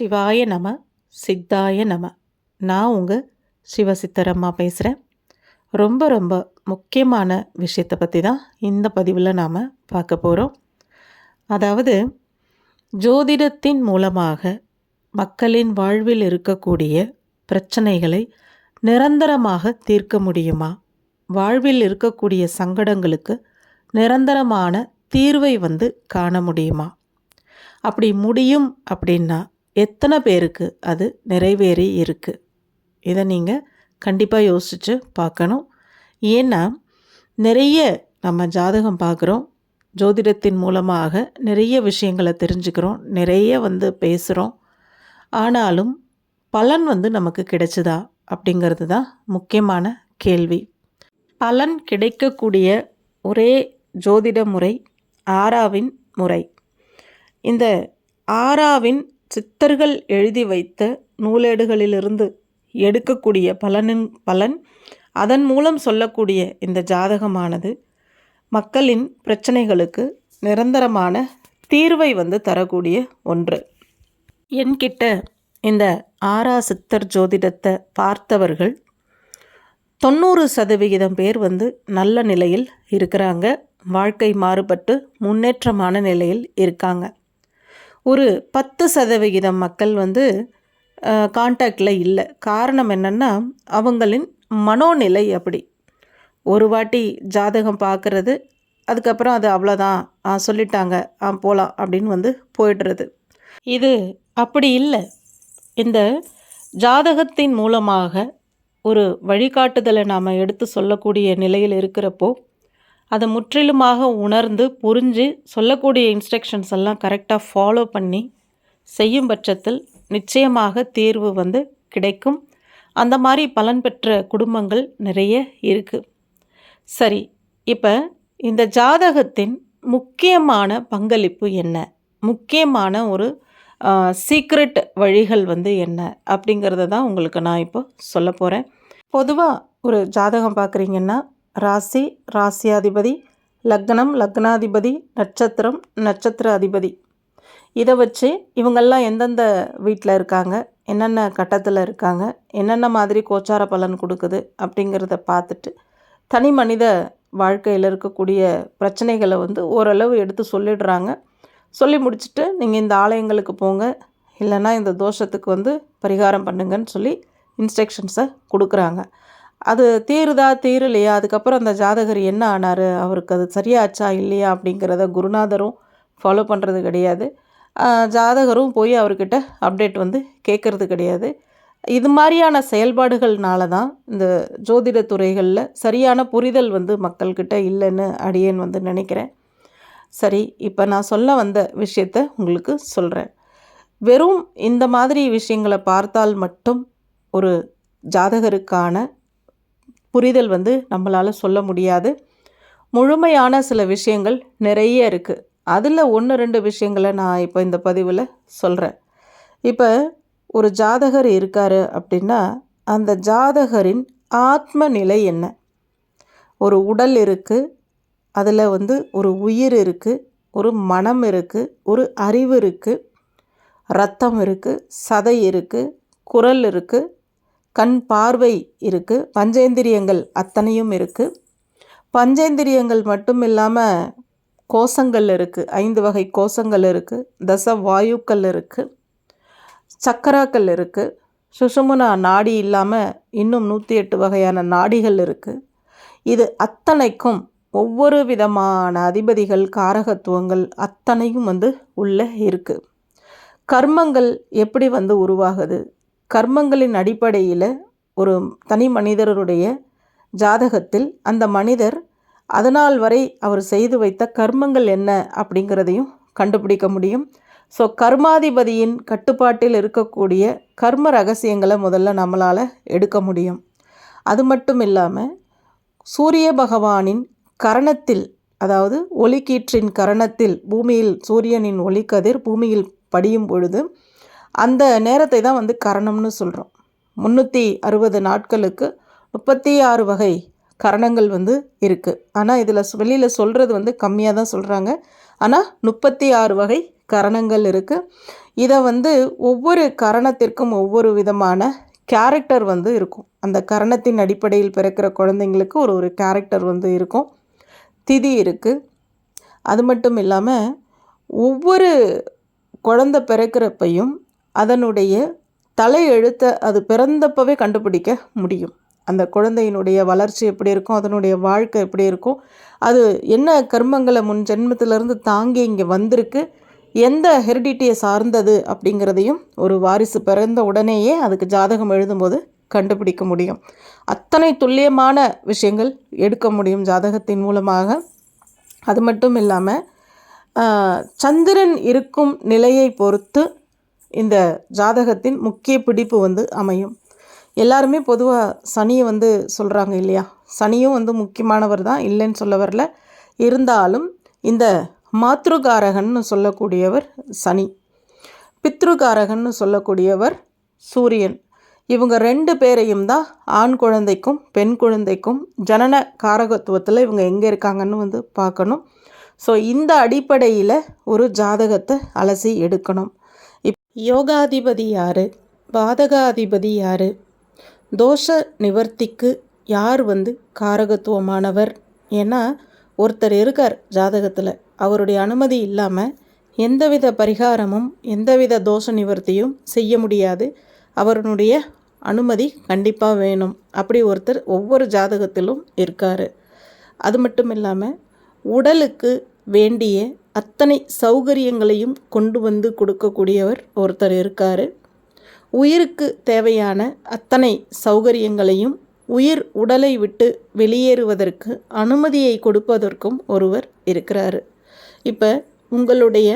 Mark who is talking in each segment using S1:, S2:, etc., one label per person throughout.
S1: சிவாய நம சித்தாய நம. நான் உங்கள் சிவசித்தரம்மா பேசுகிறேன் ரொம்ப ரொம்ப முக்கியமான விஷயத்தை பற்றி தான் இந்த பதிவில் நாம் பார்க்க போகிறோம் அதாவது ஜோதிடத்தின் மூலமாக மக்களின் வாழ்வில் இருக்கக்கூடிய பிரச்சனைகளை நிரந்தரமாக தீர்க்க முடியுமா? வாழ்வில் இருக்கக்கூடிய சங்கடங்களுக்கு நிரந்தரமான தீர்வை வந்து காண முடியுமா? அப்படி முடியும் அப்படின்னா எத்தனை பேருக்கு அது நிறைவேறி இருக்குது இதை நீங்கள் கண்டிப்பாக யோசித்து பார்க்கணும். ஏன்னா நிறைய நம்ம ஜாதகம் பார்க்குறோம். ஜோதிடத்தின் மூலமாக நிறைய விஷயங்களை தெரிஞ்சுக்கிறோம். நிறைய வந்து பேசுகிறோம் ஆனாலும் பலன் வந்து நமக்கு கிடைச்சதா அப்படிங்கிறது தான் முக்கியமான கேள்வி. பலன் கிடைக்கக்கூடிய ஒரே ஜோதிட முறை ஆறாவின் முறை. இந்த ஆறாவின் சித்தர்கள் எழுதி வைத்த நூலேடுகளிலிருந்து எடுக்கக்கூடிய பலனின் பலன் அதன் மூலம் சொல்லக்கூடிய இந்த ஜாதகமானது மக்களின் பிரச்சனைகளுக்கு நிரந்தரமான தீர்வை வந்து தரக்கூடிய ஒன்று. என்கிட்ட இந்த ஆறா சித்தர் ஜோதிடத்தை பார்த்தவர்கள் தொண்ணூறு சதவிகிதம் பேர் வந்து நல்ல நிலையில் இருக்கிறாங்க. வாழ்க்கை மாறுபட்டு முன்னேற்றமான நிலையில் இருக்காங்க. ஒரு பத்து சதவிகிதம் மக்கள் வந்து காண்டாக்டில் இல்லை. காரணம் என்னென்னா அவங்களின் மனோநிலை அப்படி. ஒரு வாட்டி ஜாதகம் பார்க்குறது அதுக்கப்புறம் அது அவ்வளோதான் ஆ சொல்லிட்டாங்க. ஆ போகலாம் அப்படின்னு வந்து போயிடுறது. இது அப்படி இல்லை. இந்த ஜாதகத்தின் மூலமாக ஒரு வழிகாட்டுதலை நாம் எடுத்து சொல்லக்கூடிய நிலையில் இருக்கிறப்போ அதை முற்றிலுமாக உணர்ந்து புரிஞ்சு சொல்லக்கூடிய இன்ஸ்ட்ரக்ஷன்ஸ் எல்லாம் கரெக்டாக ஃபாலோ பண்ணி செய்யும் பட்சத்தில் நிச்சயமாக தீர்வு வந்து கிடைக்கும். அந்த மாதிரி பலன் பெற்ற குடும்பங்கள் நிறைய இருக்குது சரி இப்போ இந்த ஜாதகத்தின் முக்கியமான பங்களிப்பு என்ன? முக்கியமான ஒரு சீக்ரெட் வழிகள் வந்து என்ன? அப்படிங்கிறத தான் உங்களுக்கு நான் இப்போ சொல்ல போகிறேன் பொதுவாக ஒரு ஜாதகம் பார்க்குறீங்கன்னா ராசி ராசியாதிபதி லக்னம் லக்னாதிபதி நட்சத்திரம் நட்சத்திர அதிபதி. இதை வச்சு இவங்கெல்லாம் எந்தெந்த வீட்டில் இருக்காங்க என்னென்ன கட்டத்தில் இருக்காங்க என்னென்ன மாதிரி கோச்சார பலன் கொடுக்குது அப்படிங்கிறத பார்த்துட்டு தனி மனித வாழ்க்கையில் இருக்கக்கூடிய பிரச்சனைகளை வந்து ஓரளவு எடுத்து சொல்லிடுறாங்க. சொல்லி முடிச்சுட்டு நீங்கள் இந்த ஆலயங்களுக்கு போங்க இல்லைன்னா இந்த தோஷத்துக்கு வந்து பரிகாரம் பண்ணுங்கன்னு சொல்லி இன்ஸ்ட்ரக்ஷன்ஸை கொடுக்குறாங்க. அது தீருதா தீரலையா அதுக்கப்புறம் அந்த ஜாதகர் என்ன ஆனார்? அவருக்கு அது சரியாச்சா இல்லையா அப்படிங்கிறத குருநாதரும் ஃபாலோ பண்ணுறது கிடையாது. ஜாதகரும் போய் அவர்கிட்ட அப்டேட் வந்து கேட்குறது கிடையாது. இது மாதிரியான செயல்பாடுகள்னால தான் இந்த ஜோதிட துறைகளில் சரியான புரிதல் வந்து மக்கள்கிட்ட இல்லைன்னு அடியேன் வந்து நினைக்கிறேன். சரி இப்போ நான் சொல்ல வந்த விஷயத்த உங்களுக்கு சொல்கிறேன் வெறும் இந்த மாதிரி விஷயங்களை பார்த்தால் மட்டும் ஒரு ஜாதகருக்கான புரிதல் வந்து நம்மளால் சொல்ல முடியாது. முழுமையான சில விஷயங்கள் நிறைய இருக்குது அதில் ஒன்று ரெண்டு விஷயங்களை நான் இப்போ இந்த பதிவில் சொல்கிறேன் இப்போ ஒரு ஜாதகர் இருக்கார் அப்படின்னா அந்த ஜாதகரின் ஆத்ம நிலை என்ன? ஒரு உடல் இருக்குது அதில் வந்து ஒரு உயிர் இருக்குது ஒரு மனம் இருக்குது ஒரு அறிவு இருக்குது ரத்தம் இருக்குது சதை இருக்குது குரல் இருக்குது கண் பார்வை இருக்குது பஞ்சேந்திரியங்கள் அத்தனையும் இருக்குது பஞ்சேந்திரியங்கள் மட்டும் இல்லாமல் கோஷங்கள் இருக்குது ஐந்து வகை கோஷங்கள் இருக்குது தச வாயுக்கள் இருக்குது சக்கராக்கள் இருக்குது சுஷுமுனா நாடி இல்லாமல் இன்னும் நூற்றி எட்டு வகையான நாடிகள் இருக்குது இது அத்தனைக்கும் ஒவ்வொரு விதமான அதிபதிகள் காரகத்துவங்கள் அத்தனையும் வந்து உள்ளே இருக்குது கர்மங்கள் எப்படி வந்து உருவாகுது? கர்மங்களின் அடிப்படையில் ஒரு தனி மனிதருடைய ஜாதகத்தில் அந்த மனிதர் அதனால் வரை அவர் செய்து வைத்த கர்மங்கள் என்ன அப்படிங்கிறதையும் கண்டுபிடிக்க முடியும். ஸோ கர்மாதிபதியின் கட்டுப்பாட்டில் இருக்கக்கூடிய கர்ம ரகசியங்களை முதல்ல நம்மளால் எடுக்க முடியும். அது மட்டும் இல்லாமல் சூரிய பகவானின் கரணத்தில் அதாவது ஒளிக்கீற்றின் கரணத்தில் பூமியில் சூரியனின் ஒளிக்கதிர் பூமியில் படியும் பொழுது அந்த நேரத்தை தான் வந்து கரணம்னு சொல்கிறோம் முந்நூற்றி அறுபது நாட்களுக்கு முப்பத்தி ஆறு வகை கரணங்கள் வந்து இருக்குது ஆனால் இதில் வெளியில் சொல்கிறது வந்து கம்மியாக தான் சொல்கிறாங்க ஆனால் முப்பத்தி ஆறு வகை கரணங்கள் இருக்குது இதை வந்து ஒவ்வொரு கரணத்திற்கும் ஒவ்வொரு விதமான கேரக்டர் வந்து இருக்கும். அந்த கரணத்தின் அடிப்படையில் பிறக்கிற குழந்தைங்களுக்கு ஒரு ஒரு கேரக்டர் வந்து இருக்கும். திதி இருக்குது அது மட்டும் இல்லாமல் ஒவ்வொரு குழந்த பிறக்கிறப்பையும் அதனுடைய தலையெழுத்தை அது பிறந்தப்பவே கண்டுபிடிக்க முடியும். அந்த குழந்தையினுடைய வளர்ச்சி எப்படி இருக்கும்? அதனுடைய வாழ்க்கை எப்படி இருக்கும்? அது என்ன கர்மங்களை முன் ஜென்மத்திலேருந்து தாங்கி இங்கே வந்திருக்கு? எந்த ஹெரிடிட்டியை சார்ந்தது? அப்படிங்கிறதையும் ஒரு வாரிசு பிறந்த உடனேயே அதுக்கு ஜாதகம் எழுதும்போது கண்டுபிடிக்க முடியும். அத்தனை துல்லியமான விஷயங்கள் எடுக்க முடியும் ஜாதகத்தின் மூலமாக. அது மட்டும் இல்லாமல் சந்திரன் இருக்கும் நிலையை பொறுத்து இந்த ஜாதகத்தின் முக்கிய பிடிப்பு வந்து அமையும். எல்லாருமே பொதுவாக சனியை வந்து சொல்கிறாங்க இல்லையா? சனியும் வந்து முக்கியமானவர் தான் இல்லைன்னு சொல்ல வரல. இருந்தாலும் இந்த மாத்ருகாரகன்னு சொல்லக்கூடியவர் சனி. பித்ருகாரகன்னு சொல்லக்கூடியவர் சூரியன். இவங்க ரெண்டு பேரையும் தான் ஆண் குழந்தைக்கும் பெண் குழந்தைக்கும் ஜனன காரகத்துவத்தில் இவங்க எங்கே இருக்காங்கன்னு வந்து பார்க்கணும். ஸோ இந்த அடிப்படையில் ஒரு ஜாதகத்தை அலசி எடுக்கணும். யோகாதிபதி யார்? பாதகாதிபதி யார்? தோஷ நிவர்த்திக்கு யார் வந்து காரகத்துவமானவர்? ஏன்னா ஒருத்தர் இருக்கார் ஜாதகத்தில். அவருடைய அனுமதி இல்லாமல் எந்தவித பரிகாரமும் எந்தவித தோஷ நிவர்த்தியும் செய்ய முடியாது. அவருடைய அனுமதி கண்டிப்பாக வேணும். அப்படி ஒருத்தர் ஒவ்வொரு ஜாதகத்திலும் இருக்கார். அது மட்டும் இல்லாமல் உடலுக்கு வேண்டிய அத்தனை சௌகரியங்களையும் கொண்டு வந்து கொடுக்கக்கூடியவர் ஒருத்தர் இருக்கார். உயிருக்கு தேவையான அத்தனை சௌகரியங்களையும் உயிர் உடலை விட்டு வெளியேறுவதற்கு அனுமதியை கொடுப்பதற்கும் ஒருவர் இருக்கிறாரு. இப்போ உங்களுடைய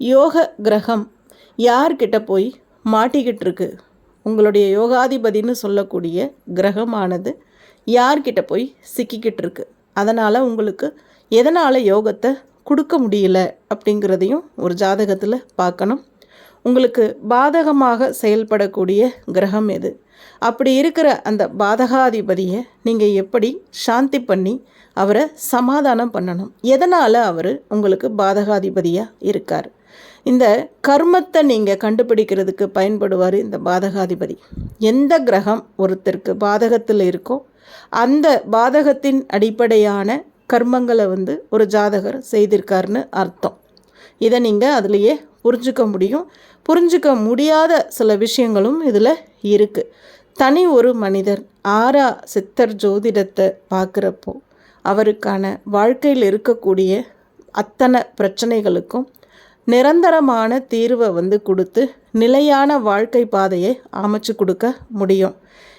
S1: யோக கிரகம் யார்கிட்ட போய் மாட்டிக்கிட்டு இருக்கு உங்களுடைய யோகாதிபதினு சொல்லக்கூடிய கிரகமானது யார்கிட்ட போய் சிக்கிக்கிட்டு இருக்கு அதனால் உங்களுக்கு எதனால் யோகத்தை கொடுக்க முடியல அப்படிங்கிறதையும் ஒரு ஜாதகத்தில் பார்க்கணும். உங்களுக்கு பாதகமாக செயல்படக்கூடிய கிரகம் எது? அப்படி இருக்கிற அந்த பாதகாதிபதியை நீங்கள் எப்படி சாந்தி பண்ணி அவரை சமாதானம் பண்ணணும்? எதனால் அவர் உங்களுக்கு பாதகாதிபதியாக இருக்கார்? இந்த கர்மத்தை நீங்கள் கண்டுபிடிக்கிறதுக்கு பயன்படுவார் இந்த பாதகாதிபதி. எந்த கிரகம் ஒருத்தருக்கு பாதகத்தில் இருக்கோ அந்த பாதகத்தின் அடிப்படையான கர்மங்களை வந்து ஒரு ஜாதகர் செய்திருக்காருன்னு அர்த்தம். இதை நீங்கள் அதுலேயே புரிஞ்சுக்க முடியும். புரிஞ்சுக்க முடியாத சில விஷயங்களும் இதில் இருக்குது தனி ஒரு மனிதர் ஆறா சித்தர் ஜோதிடத்தை பார்க்குறப்போ அவருக்கான வாழ்க்கையில் இருக்கக்கூடிய அத்தனை பிரச்சனைகளுக்கும் நிரந்தரமான தீர்வை வந்து கொடுத்து நிலையான வாழ்க்கை பாதையை அமைச்சு கொடுக்க முடியும்.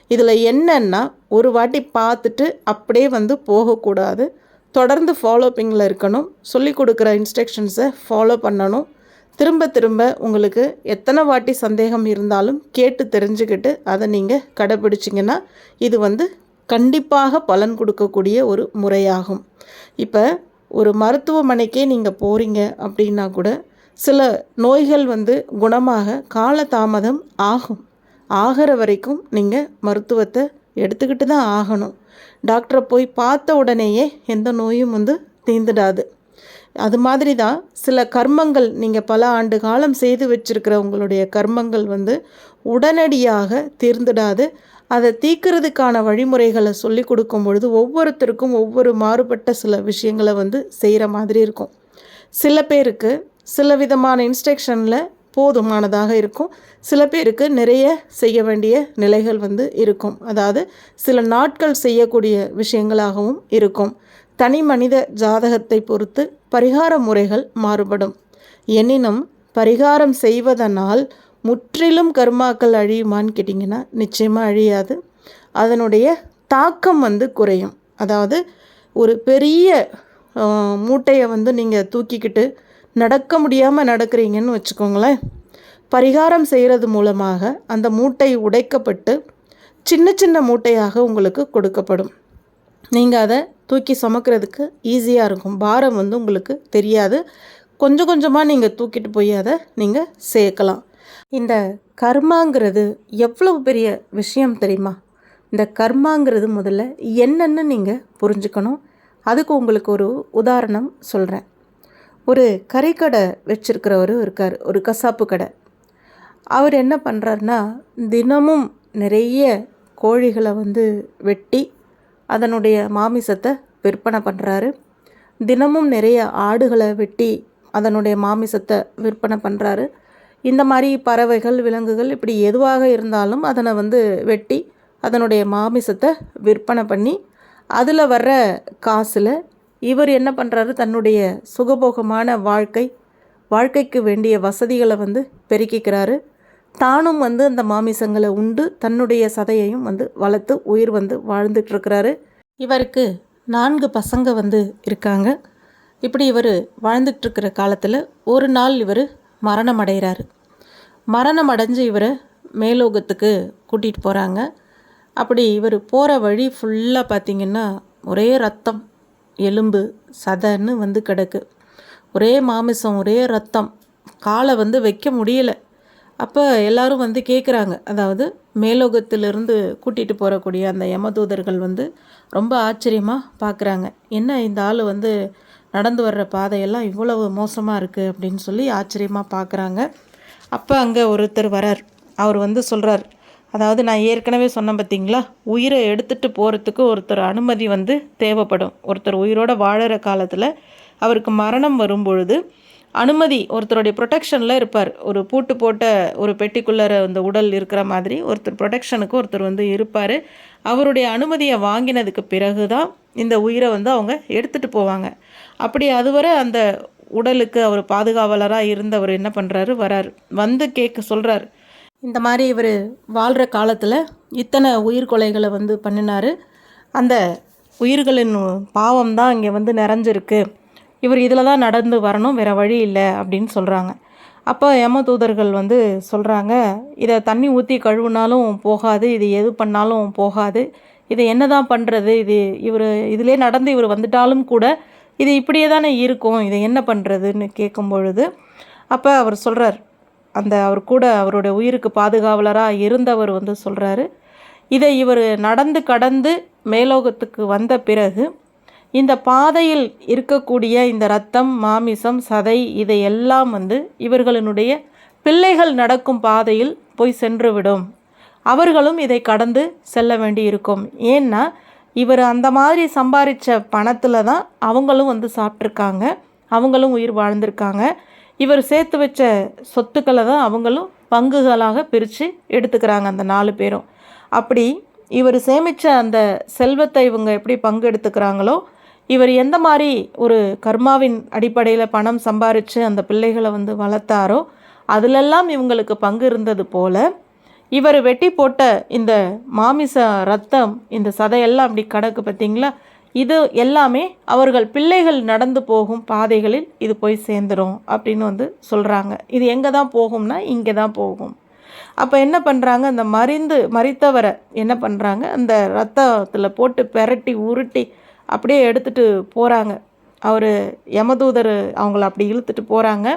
S1: இதில் என்னென்னா ஒரு வாட்டி பார்த்துட்டு அப்படியே வந்து போகக்கூடாது. தொடர்ந்து ஃபாலோப்பிங்கில் இருக்கணும். சொல்லி கொடுக்குற இன்ஸ்ட்ரக்ஷன்ஸை ஃபாலோ பண்ணணும். திரும்ப திரும்ப உங்களுக்கு எத்தனை வாட்டி சந்தேகம் இருந்தாலும் கேட்டு தெரிஞ்சுக்கிட்டு அதை நீங்கள் கடைப்பிடிச்சிங்கன்னா இது வந்து கண்டிப்பாக பலன் கொடுக்கக்கூடிய ஒரு முறையாகும். இப்போ ஒரு மருத்துவமனைக்கே நீங்கள் போகிறீங்க அப்படின்னா கூட சில நோய்கள் வந்து குணமாக காலதாமதம் ஆகும். ஆகிற வரைக்கும் நீங்கள் மருத்துவத்தை எடுத்துக்கிட்டு தான் ஆகணும். டாக்டரை போய் பார்த்த உடனேயே எந்த நோயும் வந்து தீந்துடாது அது மாதிரி தான் சில கர்மங்கள் நீங்கள் பல ஆண்டு காலம் செய்து வச்சுருக்கிற உங்களுடைய கர்மங்கள் வந்து உடனடியாக தீர்ந்துடாது. அதை தீக்கிறதுக்கான வழிமுறைகளை சொல்லி கொடுக்கும் பொழுது ஒவ்வொருத்தருக்கும் ஒவ்வொரு மாறுபட்ட சில விஷயங்களை வந்து செய்கிற மாதிரி இருக்கும். சில பேருக்கு சில விதமான இன்ஸ்ட்ரக்ஷனில் போதுமானதாக இருக்கும். சில பேருக்கு நிறைய செய்ய வேண்டிய நிலைகள் வந்து இருக்கும். அதாவது சில நாட்கள் செய்யக்கூடிய விஷயங்களாகவும் இருக்கும். தனி மனித ஜாதகத்தை பொறுத்து பரிகார முறைகள் மாறுபடும். எனினும் பரிகாரம் செய்வதனால் முற்றிலும் கர்மாக்கள் அழியுமான்னு கேட்டிங்கன்னா நிச்சயமாக அழியாது. அதனுடைய தாக்கம் வந்து குறையும். அதாவது ஒரு பெரிய மூட்டையை வந்து நீங்கள் தூக்கிக்கிட்டு நடக்க முடியாமல் நடக்கிறீங்கன்னு வச்சுக்கோங்களேன். பரிகாரம் செய்கிறது மூலமாக அந்த மூட்டை உடைக்கப்பட்டு சின்ன சின்ன மூட்டையாக உங்களுக்கு கொடுக்கப்படும். நீங்கள் அதை தூக்கி சுமக்கிறதுக்கு ஈஸியாக இருக்கும். பாரம் வந்து உங்களுக்கு தெரியாது. கொஞ்சம் கொஞ்சமாக நீங்கள் தூக்கிட்டு போய் அதை நீங்கள் சேர்க்கலாம். இந்த கர்மாங்கிறது எவ்வளவு பெரிய விஷயம் தெரியுமா? இந்த கர்மாங்கிறது முதல்ல என்னென்னு நீங்கள் புரிஞ்சுக்கணும். அதுக்கு உங்களுக்கு ஒரு உதாரணம் சொல்கிறேன் ஒரு கறிக்கடை வச்சுருக்கிறவரும் இருக்கார் ஒரு கசாப்பு கடை. அவர் என்ன பண்ணுறாருனா தினமும் நிறைய கோழிகளை வந்து வெட்டி அதனுடைய மாமிசத்தை விற்பனை பண்ணுறாரு தினமும் நிறைய ஆடுகளை வெட்டி அதனுடைய மாமிசத்தை விற்பனை பண்ணுறாரு இந்த மாதிரி பறவைகள் விலங்குகள் இப்படி எதுவாக இருந்தாலும் அதனை வந்து வெட்டி அதனுடைய மாமிசத்தை விற்பனை பண்ணி அதில் வர்ற காசில் இவர் என்ன பண்ணுறாரு தன்னுடைய சுகபோகமான வாழ்க்கை வாழ்க்கைக்கு வேண்டிய வசதிகளை வந்து பெருக்கிக்கிறாரு. தானும் வந்து அந்த மாமிசங்களை உண்டு தன்னுடைய சதையையும் வந்து வளர்த்து உயிர் வந்து வாழ்ந்துட்டுருக்கிறாரு. இவருக்கு நான்கு பசங்க வந்து இருக்காங்க. இப்படி இவர் வாழ்ந்துட்டுருக்கிற காலத்தில் ஒரு நாள் இவர் மரணம் அடைகிறாரு மரணம் அடைஞ்சு இவரை மேலோகத்துக்கு கூட்டிகிட்டு போகிறாங்க அப்படி இவர் போகிற வழி ஃபுல்லாக பார்த்திங்கன்னா ஒரே ரத்தம். எலும்பு சதைன்னு வந்து கிடக்கு. ஒரே மாமிசம் ஒரே ரத்தம். காலை வந்து வைக்க முடியலை. அப்போ எல்லாரும் வந்து கேட்குறாங்க அதாவது மேலோகத்திலிருந்து கூட்டிகிட்டு போகக்கூடிய அந்த யமதூதர்கள் வந்து ரொம்ப ஆச்சரியமாக பார்க்குறாங்க என்ன இந்த ஆள் வந்து நடந்து வர்ற பாதையெல்லாம் இவ்வளவு மோசமாக இருக்குது அப்படின்னு சொல்லி ஆச்சரியமாக பார்க்குறாங்க அப்போ அங்கே ஒருத்தர் வரார். அவர் வந்து சொல்கிறார் அதாவது நான் ஏற்கனவே சொன்னேன் பார்த்தீங்களா? உயிரை எடுத்துகிட்டு போகிறதுக்கு ஒருத்தர் அனுமதி வந்து தேவைப்படும். ஒருத்தர் உயிரோடு வாழற காலத்தில் அவருக்கு மரணம் வரும் பொழுது அனுமதி ஒருத்தருடைய ப்ரொடெக்ஷனில் இருப்பார். ஒரு பூட்டு போட்ட ஒரு பெட்டிக்குள்ளே அந்த உடல் இருக்கிற மாதிரி ஒருத்தர் ப்ரொடெக்ஷனுக்கு ஒருத்தர் வந்து இருப்பார். அவருடைய அனுமதியை வாங்கினதுக்கு பிறகு தான் இந்த உயிரை வந்து அவங்க எடுத்துகிட்டு போவாங்க. அப்படி அதுவரை அந்த உடலுக்கு அவர் பாதுகாவலராக இருந்தவர் என்ன பண்ணுறாரு வரார். வந்து கேட்க சொல்கிறார் இந்த மாதிரி இவர் வாழ்கிற காலத்தில் இத்தனை உயிர் கொலைகளை வந்து பண்ணினார். அந்த உயிர்களின் பாவம் தான் இங்கே வந்து நிறைஞ்சிருக்கு. இவர் இதில் தான் நடந்து வரணும் வேறு வழி இல்லை அப்படின்னு சொல்கிறாங்க அப்போ எம தூதர்கள் வந்து சொல்கிறாங்க இதை தண்ணி ஊற்றி கழுவுனாலும் போகாது இது எது பண்ணாலும் போகாது. இதை என்ன தான் பண்ணுறது இது இவர் இதிலே நடந்து இவர் வந்துட்டாலும் கூட இது இப்படியே தானே இருக்கும். இதை என்ன பண்ணுறதுன்னு கேட்கும் பொழுது அப்போ அவர் சொல்கிறார் அந்த அவர் கூட அவருடைய உயிருக்கு பாதுகாவலராக இருந்தவர் வந்து சொல்கிறாரு இதை இவர் நடந்து கடந்து மேலோகத்துக்கு வந்த பிறகு இந்த பாதையில் இருக்கக்கூடிய இந்த ரத்தம் மாமிசம் சதை இதையெல்லாம் வந்து இவர்களினுடைய பிள்ளைகள் நடக்கும் பாதையில் போய் சென்றுவிடும். அவர்களும் இதை கடந்து செல்ல வேண்டி இருக்கும் ஏன்னா இவர் அந்த மாதிரி சம்பாதிச்ச பணத்தில் தான் அவங்களும் வந்து சாப்பிட்ருக்காங்க அவங்களும் உயிர் வாழ்ந்திருக்காங்க. இவர் சேர்த்து வச்ச சொத்துக்களை தான் அவங்களும் பங்குகளாக பிரித்து எடுத்துக்கிறாங்க அந்த நாலு பேரும். அப்படி இவர் சேமித்த அந்த செல்வத்தை இவங்க எப்படி பங்கு எடுத்துக்கிறாங்களோ இவர் எந்த மாதிரி ஒரு கர்மாவின் அடிப்படையில் பணம் சம்பாரித்து அந்த பிள்ளைகளை வந்து வளர்த்தாரோ அதிலெல்லாம் இவங்களுக்கு பங்கு இருந்தது போல் இவர் வெட்டி போட்ட இந்த மாமிச ரத்தம் இந்த சதையெல்லாம் அப்படி கடக்கு பார்த்தீங்களா? இது எல்லாமே அவர்கள் பிள்ளைகள் நடந்து போகும் பாதைகளில் இது போய் சேர்ந்துடும் அப்படின்னு வந்து சொல்கிறாங்க இது எங்கே தான் போகும்னா இங்கே தான் போகும். அப்போ என்ன பண்ணுறாங்க அந்த மறிந்து மறித்தவரை என்ன பண்ணுறாங்க அந்த ரத்தத்தில் போட்டு பெரட்டி உருட்டி அப்படியே எடுத்துகிட்டு போகிறாங்க அவர் யமதூதர் அவங்கள அப்படி இழுத்துட்டு போகிறாங்க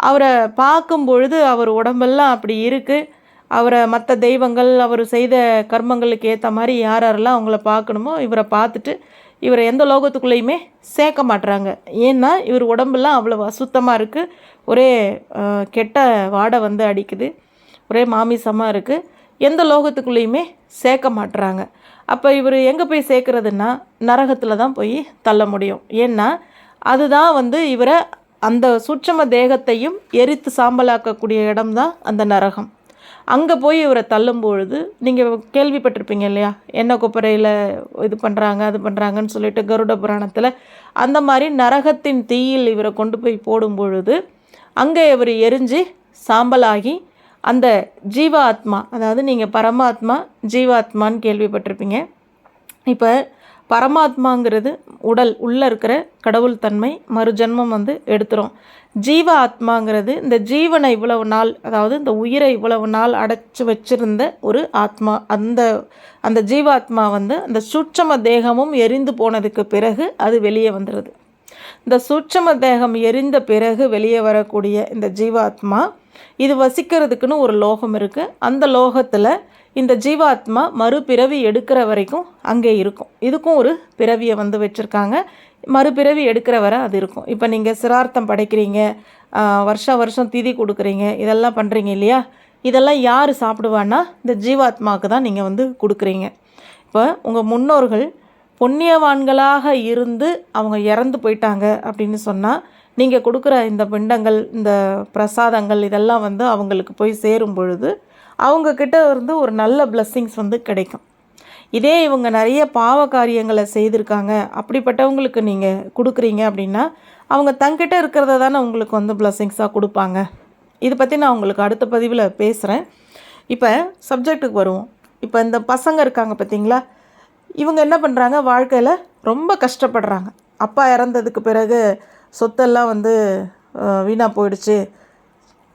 S1: அவரை பார்க்கும் பொழுது அவர் உடம்பெல்லாம் அப்படி இருக்குது அவரை மற்ற தெய்வங்கள் அவர் செய்த கர்மங்களுக்கு ஏற்ற மாதிரி யார் யாரெல்லாம் அவங்கள பார்க்கணுமோ இவரை பார்த்துட்டு இவரை எந்த லோகத்துக்குள்ளேயுமே சேர்க்க மாட்டுறாங்க ஏன்னா இவர் உடம்பெல்லாம் அவ்வளோ அசுத்தமாக இருக்குது ஒரே கெட்ட வாடை வந்து அடிக்குது. ஒரே மாமிசமாக இருக்குது எந்த லோகத்துக்குள்ளேயுமே சேர்க்க மாட்டுறாங்க அப்போ இவர் எங்கே போய் சேர்க்குறதுன்னா நரகத்தில் தான் போய் தள்ள முடியும். ஏன்னா அதுதான் வந்து இவரை அந்த சுட்சம தேகத்தையும் எரித்து சாம்பலாக்கக்கூடிய இடம்தான் அந்த நரகம். அங்கே போய் இவரை தள்ளும் பொழுது நீங்கள் கேள்விப்பட்டிருப்பீங்க இல்லையா? எண்ணெய் கொப்பரையில் இது பண்ணுறாங்க அது பண்ணுறாங்கன்னு சொல்லிட்டு கருட புராணத்தில் அந்த மாதிரி நரகத்தின் தீயில் இவரை கொண்டு போய் போடும் பொழுது அங்கே இவர் எரிஞ்சு சாம்பலாகி அந்த ஜீவாத்மா அதாவது நீங்கள் பரமாத்மா ஜீவாத்மான்னு கேள்விப்பட்டிருப்பீங்க. இப்போ பரமாத்மாங்கிறது உடல் உள்ளே இருக்கிற கடவுள் தன்மை மறுஜன்மம் வந்து எடுத்துரும். ஜீவ ஆத்மாங்கிறது இந்த ஜீவனை இவ்வளவு நாள் அதாவது இந்த உயிரை இவ்வளவு நாள் அடைச்சி வச்சிருந்த ஒரு ஆத்மா. அந்த அந்த ஜீவாத்மா வந்து அந்த சுட்சம தேகமும் எரிந்து போனதுக்கு பிறகு அது வெளியே வந்துடுது இந்த சூட்சம தேகம் எரிந்த பிறகு வெளியே வரக்கூடிய இந்த ஜீவாத்மா இது வசிக்கிறதுக்குன்னு ஒரு லோகம் இருக்குது அந்த லோகத்தில் இந்த ஜீவாத்மா மறுபிறவி எடுக்கிற வரைக்கும் அங்கே இருக்கும். இதுக்கும் ஒரு பிறவியை வந்து வச்சுருக்காங்க. மறுபிறவி எடுக்கிற வரை அது இருக்கும். இப்போ நீங்கள் சிரார்த்தம் படைக்கிறீங்க வருஷம் வருஷம் திதி கொடுக்குறீங்க இதெல்லாம் பண்ணுறீங்க இல்லையா? இதெல்லாம் யார் சாப்பிடுவான்னா இந்த ஜீவாத்மாவுக்கு தான் நீங்கள் வந்து கொடுக்குறீங்க. இப்போ உங்கள் முன்னோர்கள் புண்ணியவான்களாக இருந்து அவங்க இறந்து போயிட்டாங்க அப்படின்னு சொன்னால் நீங்கள் கொடுக்குற இந்த பிண்டங்கள் இந்த பிரசாதங்கள் இதெல்லாம் வந்து அவங்களுக்கு போய் சேரும் பொழுது அவங்கக்கிட்ட இருந்து ஒரு நல்ல பிளஸ்ஸிங்ஸ் வந்து கிடைக்கும். இதே இவங்க நிறைய பாவ காரியங்களை செய்திருக்காங்க. அப்படிப்பட்டவங்களுக்கு நீங்கள் கொடுக்குறீங்க அப்படின்னா அவங்க தங்கிட்ட இருக்கிறத தானே உங்களுக்கு வந்து பிளஸ்ஸிங்ஸாக கொடுப்பாங்க. இதை பற்றி நான் உங்களுக்கு அடுத்த பதிவில் பேசுகிறேன் இப்போ சப்ஜெக்ட்டுக்கு வருவோம். இப்போ இந்த பசங்க இருக்காங்க பார்த்தீங்களா இவங்க என்ன பண்ணுறாங்க வாழ்க்கையில் ரொம்ப கஷ்டப்படுறாங்க. அப்பா இறந்ததுக்கு பிறகு சொத்தெல்லாம் வந்து வீணாக போயிடுச்சு.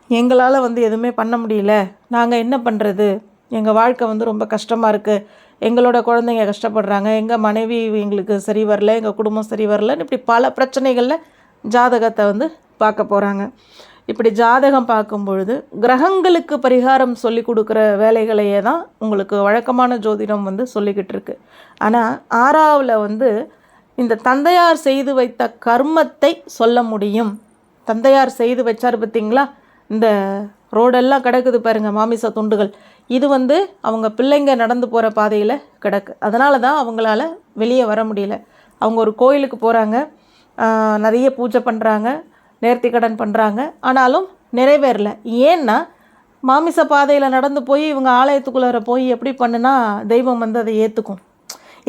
S1: எங்களால் வந்து எதுவுமே பண்ண முடியல. நாங்கள் என்ன பண்ணுறது எங்கள் வாழ்க்கை வந்து ரொம்ப கஷ்டமாக இருக்குது எங்களோட குழந்தைங்க கஷ்டப்படுறாங்க. எங்கள் மனைவி எங்களுக்கு சரி வரல எங்கள் குடும்பம் சரி வரலன்னு இப்படி பல பிரச்சனைகளில் ஜாதகத்தை வந்து பார்க்க போகிறாங்க இப்படி ஜாதகம் பார்க்கும் பொழுது கிரகங்களுக்கு பரிகாரம் சொல்லி கொடுக்குற வேலைகளையே தான் உங்களுக்கு வழக்கமான ஜோதிடம் வந்து சொல்லிக்கிட்டு இருக்கு. ஆனால் ஆறாவில் வந்து இந்த தந்தையார் செய்து வைத்த கர்மத்தை சொல்ல முடியும். தந்தையார் செய்து வச்சார் பார்த்தீங்களா? இந்த ரோடெல்லாம் கிடக்குது பாருங்கள் மாமிச துண்டுகள். இது வந்து அவங்க பிள்ளைங்க நடந்து போகிற பாதையில் கிடக்கு. அதனால தான் அவங்களால வெளியே வர முடியல. அவங்க ஒரு கோயிலுக்கு போகிறாங்க நிறைய பூஜை பண்ணுறாங்க நேர்த்தி கடன் பண்ணுறாங்க ஆனாலும் நிறைவேறல. ஏன்னா மாமிச பாதையில் நடந்து போய் இவங்க ஆலயத்துக்குள்ளார போய் எப்படி பண்ணுனா தெய்வம் வந்து அதை ஏற்றுக்கும்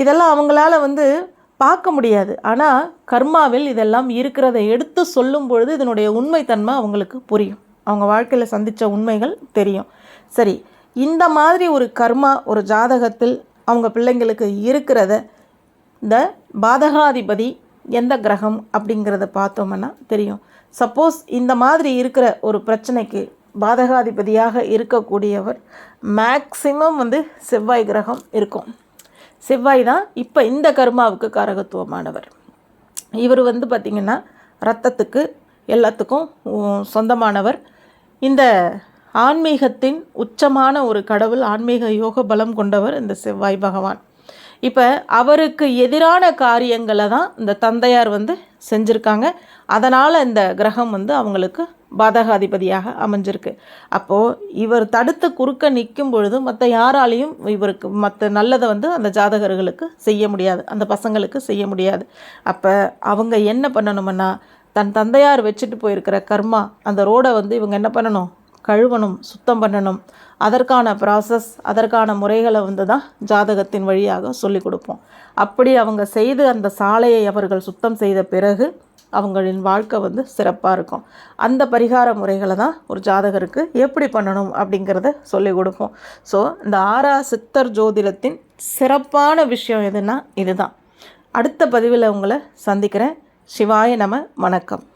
S1: இதெல்லாம் அவங்களால வந்து பார்க்க முடியாது. ஆனால் கர்மாவில் இதெல்லாம் இருக்கிறத எடுத்து சொல்லும் பொழுது இதனுடைய உண்மைத்தன்மை அவங்களுக்கு புரியும். அவங்க வாழ்க்கையில் சந்தித்த உண்மைகள் தெரியும். சரி இந்த மாதிரி ஒரு கர்மா ஒரு ஜாதகத்தில் அவங்க பிள்ளைங்களுக்கு இருக்கிறத இந்த பாதகாதிபதி எந்த கிரகம் அப்படிங்கிறத பார்த்தோம்னா தெரியும். சப்போஸ் இந்த மாதிரி இருக்கிற ஒரு பிரச்சனைக்கு பாதகாதிபதியாக இருக்கக்கூடியவர் மேக்சிமம் வந்து செவ்வாய் கிரகம் இருக்கும். செவ்வாய் தான் இப்போ இந்த கர்மாவுக்கு காரகத்துவமானவர். இவர் வந்து பார்த்திங்கன்னா ரத்தத்துக்கு எல்லாத்துக்கும் சொந்தமானவர். இந்த ஆன்மீகத்தின் உச்சமான ஒரு கடவுள் ஆன்மீக யோக பலம் கொண்டவர் இந்த செவ்வாய் பகவான். இப்போ அவருக்கு எதிரான காரியங்களை தான் இந்த தந்தையார் வந்து செஞ்சுருக்காங்க. அதனால் இந்த கிரகம் வந்து அவங்களுக்கு பாதகாதிபதியாக அமைஞ்சிருக்கு. அப்போது இவர் தடுத்து குறுக்க நிற்கும் பொழுது மற்ற யாராலையும் இவருக்கு மற்ற நல்லதை வந்து அந்த ஜாதகர்களுக்கு செய்ய முடியாது. அந்த பசங்களுக்கு செய்ய முடியாது. அப்போ அவங்க என்ன பண்ணணும்னா தன் தந்தையார் வச்சுட்டு போயிருக்கிற கர்மா அந்த ரோடை வந்து இவங்க என்ன பண்ணணும்? கழுவணும் சுத்தம் பண்ணணும். அதற்கான ப்ராசஸ் அதற்கான முறைகளை வந்து தான் ஜாதகத்தின் வழியாக சொல்லி கொடுப்போம். அப்படி அவங்க செய்து அந்த சாலையை அவர்கள் சுத்தம் செய்த பிறகு அவங்களின் வாழ்க்கை வந்து சிறப்பாக இருக்கும். அந்த பரிகார முறைகளை தான் ஒரு ஜாதகருக்கு எப்படி பண்ணணும் அப்படிங்கிறத சொல்லி கொடுப்போம். ஸோ இந்த ஆறா சித்தர் ஜோதிடத்தின் சிறப்பான விஷயம் எதுனா இதுதான். அடுத்த பதிவில் உங்களை சந்திக்கிறேன். சிவாய நம வணக்கம்.